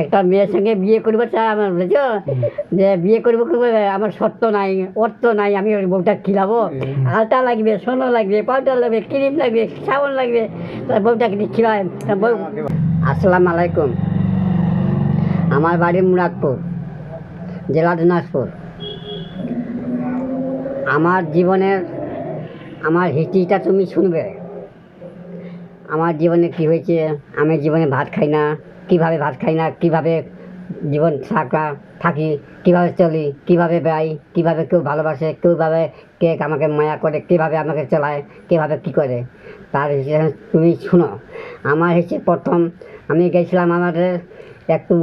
একটা মেয়ের সঙ্গে বিয়ে করব চাই আমার বুঝছ? যে বিয়ে করব করব আমার সত্য নাই অর্থ নাই আমি ওই বউটা খিলাবো। আলতা লাগবে সোনা লাগবে পাউডার লাগবে ক্রিম লাগবে সাবান লাগবে তার বউটা কিন্তু খিলায়? বউ আসসালামু আলাইকুম। আমার বাড়ি মুরাদপুর জেলা দিনাজপুর। আমার জীবনের আমার হিস্ট্রিটা তুমি শুনবে। আমার জীবনে কী হয়েছে? আমি জীবনে ভাত খাই না। কীভাবে ভাত খাই না? কীভাবে জীবন থাকা থাকি? কীভাবে চলি? কীভাবে বেড়াই? কীভাবে কেউ ভালোবাসে? কেউভাবে কে আমাকে মায়া করে? কীভাবে আমাকে চালায়? কীভাবে কী করে? তার হিসেবে তুমি শুনো। আমার হচ্ছে প্রথম আমি গেছিলাম আমাদের একটু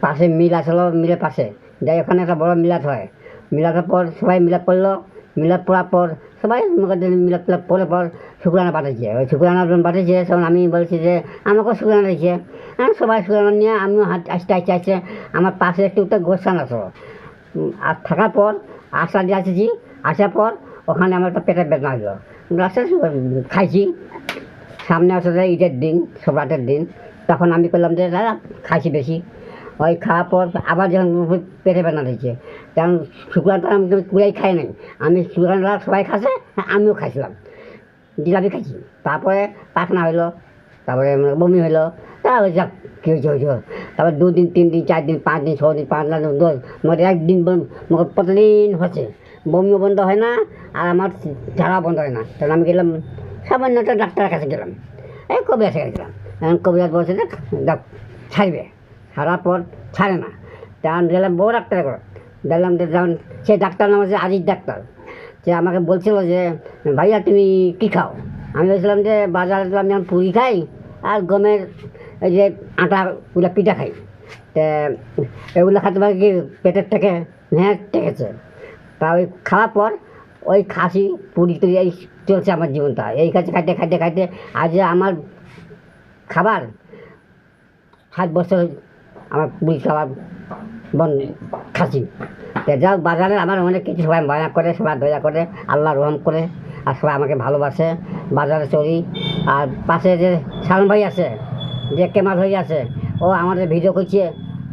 পাশে মিল আসলো মিলের পাশে। যাই, ওখানে একটা বড় মিলাদ হয়। মিলাদের পর সবাই মিলাদ পড়ল মিলাদ পড়ার পর সবাই মিলাদ টিলাদ পড়ে পর শুক্রানা পাঠিয়েছে ওই শুক্রানা পাঠিয়েছে তখন আমি বলছি যে আমাকেও শুক্রানা দিয়েছে। আমি সবাই শুক্রানা নিয়ে আমিও আসতে আসতে আসতে আমার পাশে একটু একটা গোস্থান আসলো উম, আর থাকার পর আশা দিয়ে আসেছি। আসার পর ওখানে আমার একটা পেটের বেদনা হলো। আস্তে আস্তে খাইছি। সামনে আসলে ঈদের দিন সবরাতের দিন। তখন আমি করলাম যে দাদা খাইছি বেশি। ওই খাওয়ার পর আবার যখন পেটে বেদনা দিয়েছে তখন শুক্রানটা আমি কুড়াই খাই নাই। আমি শুক্রানটা সবাই খাচ্ছে, আমিও খাইছিলাম, জিলাপি খাইছি। তারপরে পাখনা হইল, তারপরে বমি হইল, তারপরে যাক, কী হয়েছে হয়েছে তারপর দুদিন তিন দিন চার দিন পাঁচ দিন ছ দিন পাঁচ দিন দশ মানে একদিন মানে প্রতিদিন হচ্ছে। বমিও বন্ধ হয় না, আর আমার ঝাড়া বন্ধ হয় না। তখন আমি গেলাম, সামান্য একটা ডাক্তারের কাছে গেলাম। এই কবিরাজের কাছে গেলাম। কবিরাজ বলছে, দেখ ছাড়বে। ছাড়ার পর ছাড়ে না। তখন গেলাম বড় ডাক্তারের ঘর। দেখলাম যে যখন সে ডাক্তার নাম হচ্ছে আজিজ ডাক্তার সে আমাকে বলছিল যে, ভাইয়া, তুমি কী খাও? আমি বলছিলাম যে, বাজারে তো আমি এখন পুরি খাই আর গমের এই যে আটা ওগুলো পিঠা খাই। এগুলো খাতে পারে কি পেটের থেকে? হ্যাঁ টেকেছে তা ওই খাওয়ার পর ওই খাসি, পুরি টুরি এই চলছে আমার জীবনটা। এই খাচ্ছে খাইতে খাইতে খাইতে আজ আমার খাবার, সাত বছর আমার পুরি খাবার বন খাসি। যা বাজারে আমার অনেক কিছু সবাই মায়া করে, সবাই দয়া করে, আল্লাহ রহম করে, আর সবাই আমাকে ভালোবাসে। বাজারে চলি আর পাশে যে সালন ভাই আছে, যে কেমাল ভাই আছে, ও আমাদের ভিডিও করছে।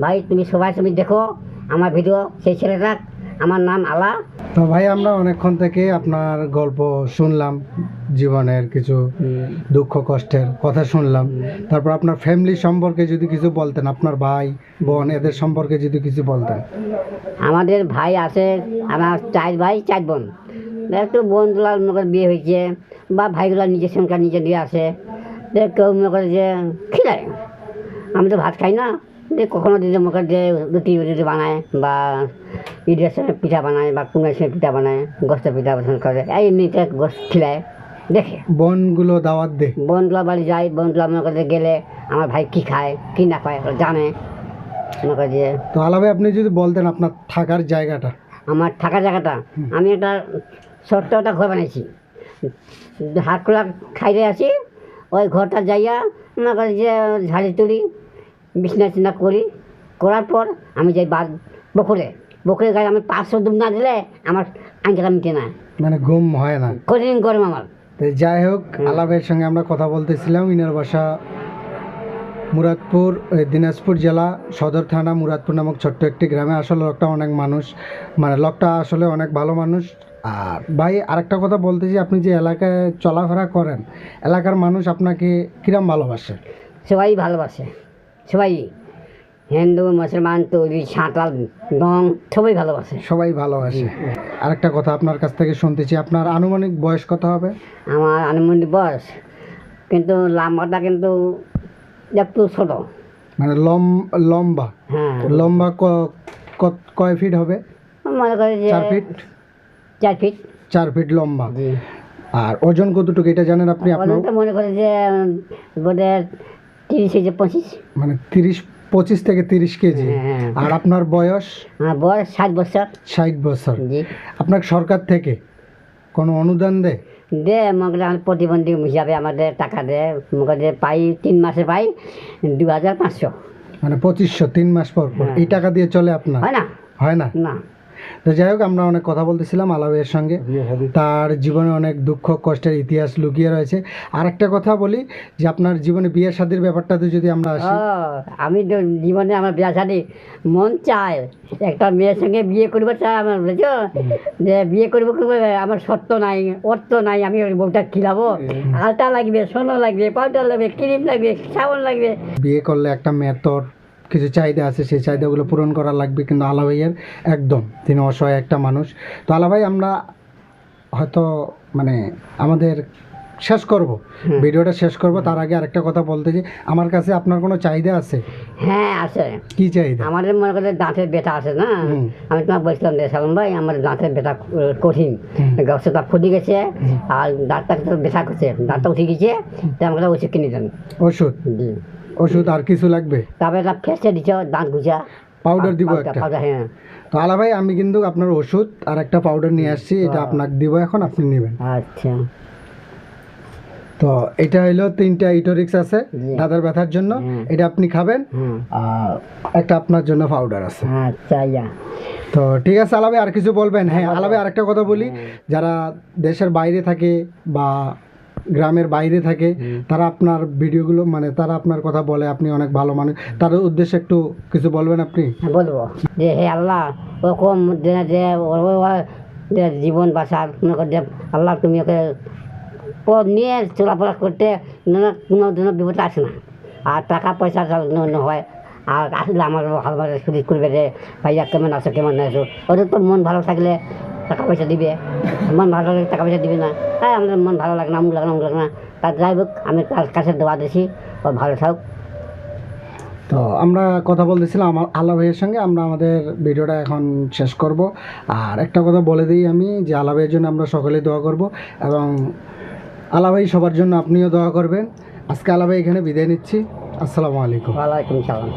ভাই, তুমি সবাই তুমি দেখো, আমার ভিডিও সেই ছেলেটা আমার নাম আলা। তো ভাই আমরা অনেকক্ষণ থেকে আপনার গল্প শুনলাম জীবনের কিছু দুঃখ কষ্টের কথা শুনলাম। তারপর আপনার ফ্যামিলি সম্পর্কে যদি কিছু বলতেন আপনার ভাই বোন এদের সম্পর্কে যদি কিছু বলতেন। আমাদের ভাই আছে আমার চার ভাই চার বোন। একটু বোনগুলার মনে করে বিয়ে হয়েছে বা ভাইগুলা নিজের সংখ্যা নিজে দিয়ে আসে কেউ মনে করে যে খিলায় আমি তো ভাত খাই না। কখনো মনে করে যে রুটি রুটি বানায় বা ঈদের সময় পিঠা বানায় বা কুমের সময় পিঠা বানায় গোস্ত পিঠা পছন্দ করে এই এমনিতে গোস্ত খিলায়। দেখে। বনগুলো দাওয়াত দে। বনগুলো বাড়ি যায় বোনগুলা মনে করে গেলে আমার ভাই কী খায় কী না খায় ওরা জানে। মনে করে যে তো আলা ভাই আপনি যদি বলতেন আপনার থাকার জায়গাটা। আমার থাকার জায়গাটা? আমি একটা ছোট্ট একটা ঘর বানাইছি। হাত খোলা খাইতে আছি ওই ঘরটা যাইয়া মনে করি যে ঝাড়ি তুলি বিছনা টিছনা করি করার পর আমি যাই বাদ বকুরে বকুরে গায়ে আমি পাঁচশো দুধ না দিলে আমার আঙ্কেলা মিটে না। মানে ঘুম হয় না। কঠিন গরম আমার। তো যাই হোক আলা ভাইয়ের সঙ্গে আমরা কথা বলতেছিলাম ইনার বাসা মুরাদপুর দিনাজপুর জেলা সদর থানা মুরাদপুর নামক ছোট্ট একটি গ্রামে। আসলে লোকটা অনেক মানুষ। মানে লোকটা আসলে অনেক ভালো মানুষ। আর? ভাই আরেকটা কথা বলতেছি আপনি যে এলাকায় চলাফেরা করেন এলাকার মানুষ আপনাকে কিরম ভালোবাসে? সবাই ভালোবাসে। সবাই হিন্দু মুসলমান তৈরি সাঁতাল ডং সবাই ভালোবাসে। সবাই ভালোবাসে। আরেকটা কথা আপনার কাছ থেকে শুনতেছি আপনার আনুমানিক বয়স কত হবে? আমার আনুমানিক বয়স কিন্তু লম্বাটা কিন্তু একটু ছোট। মানে লম লম্বা? হ্যাঁ। লম্বা কয় ফিট হবে? মনে করি যে চার ফিট? চার ফিট। চার ফিট লম্বা। আর ওজন কতটুকু এটা জানেন আপনি আপনার? মনে করি যে বোধহয় তিরিশ থেকে পঁচিশ? মানে তিরিশ পঁচিশ থেকে তিরিশ কেজি। হ্যাঁ। আর আপনার বয়স? আমার বয়স ষাট বছর। ষাট বছর। জি। আপনাকে সরকার থেকে কোনো অনুদান দেয়? দে মনে আমার প্রতিবন্ধী হিসাবে আমাদের টাকা দেয় যে পাই তিন মাসে পাই দু হাজার পাঁচশো। মানে পঁচিশশো তিন মাস পর পর। হ্যাঁ। এই টাকা দিয়ে চলে আপনার? হয় না। হয় না? না। তো যাই হোক আমরা অনেক কথা বলতেছিলাম আলা ভাইয়ের সঙ্গে তার জীবনে অনেক দুঃখ কষ্টের ইতিহাস লুকিয়ে রয়েছে। আর একটা কথা বলি যে আপনার জীবনে বিয়ে শাদির ব্যাপারটাতে যদি আমরা আসি। আমি তো জীবনে আমার বিয়া শাদি মন চায়। একটা মেয়ের সঙ্গে বিয়ে করব চাই আমার বুঝেছ? যে বিয়ে করব করব আমার সত্য নাই অর্থ নাই আমি ওই বউটা খিলাবো। আলতা লাগবে সোনা লাগবে পাউডার লাগবে ক্রিম লাগবে সাবান লাগবে। বিয়ে করলে একটা মেয়ের তোর কিছু চাহিদা আছে সেই চাহিদাগুলো পূরণ করা লাগবে কিন্তু আলা ভাইয়ের একদম। তিনি অসহায় একটা মানুষ। তো আলা ভাই আমরা হয়তো মানে আমাদের শেষ করব। ভিডিওটা শেষ করব। তার আগে আরেকটা কথা বলতে যে আমার কাছে আপনার কোনো চাহিদা আছে? হ্যাঁ আছে। কি চাহিদা? আমাদের মনে করে দাঁতের ব্যথা আছে না। আমি তোমাকে বলছিলাম যে ভাই আমার দাঁতের ব্যথা আহ, কঠিন। গাছটা ফুটে গেছে। আর দাঁতটা ব্যথা করছে। দাঁতটা উঠে গেছে। তাই আমাকে ওষুধ কিনে দেন। ওষুধ? ওষুধ আর কিছু লাগবে? তারপরে একটা ফেসে দিচ্ছ দাঁত ঘুচা পাউডার দিব একটা? পাউডার হ্যাঁ। তো আলা ভাই আমি কিন্তু আপনার ওষুধ আর একটা পাউডার নিয়ে আসছি এটা আপনাকে দিব এখন আপনি নেবেন। আচ্ছা। তো এটা হলো তিনটা ইটোরিক্স আছে। দাদার ব্যথার জন্য। এটা আপনি খাবেন আর একটা আপনার জন্য পাউডার আছে। আচ্ছা তো ঠিক আছে আলাবে আর কিছু বলবেন? হ্যাঁ আলাবে আরেকটা কথা বলি। যারা দেশের বাইরে থাকে বা গ্রামের বাইরে থাকে তারা আপনার ভিডিওগুলো মানে তারা আপনার কথা বলে আপনি অনেক ভালো মানুষ। তার উদ্দেশ্যে একটু কিছু বলবেন আপনি? হ্যাঁ, বলব। যে হে আল্লাহ ওরকম যে জীবন বাঁচার মনে যে আল্লাহ তুমি ওকে পথ নিয়ে চলাফেরা করতে কোনো দিনও বিপদ আসে না। আর টাকা পয়সা জন্য হয়। আর আসলে আমার ভালোভাবে সুযোগ করবে যে ভাইয়া কেমন আছো কেমন আছো? ওদের তো মন ভালো থাকলে টাকা পয়সা দিবে। মন ভালো লাগলে টাকা পয়সা দিবে না। হ্যাঁ আমাদের মন ভালো লাগে না আমুক লাগে না আমুক লাগে না। তার যাই হোক আমি তার কাছে দোয়া দিছি ও ভালো থাক তো আমরা কথা বলতেছিলাম আমার আল্লাহ ভাইয়ের সঙ্গে আমরা আমাদের ভিডিওটা এখন শেষ করব। আর একটা কথা বলে দিই আমি যে আল্লাহ ভাইয়ের জন্য আমরা সকলেই দোয়া করব এবং আল্লাহ ভাই সবার জন্য আপনিও দোয়া করবেন। আজকে আল্লাহ ভাই এখানে বিদায় নিচ্ছি। আসসালামু আলাইকুম। ওয়ালাইকুম সালাম।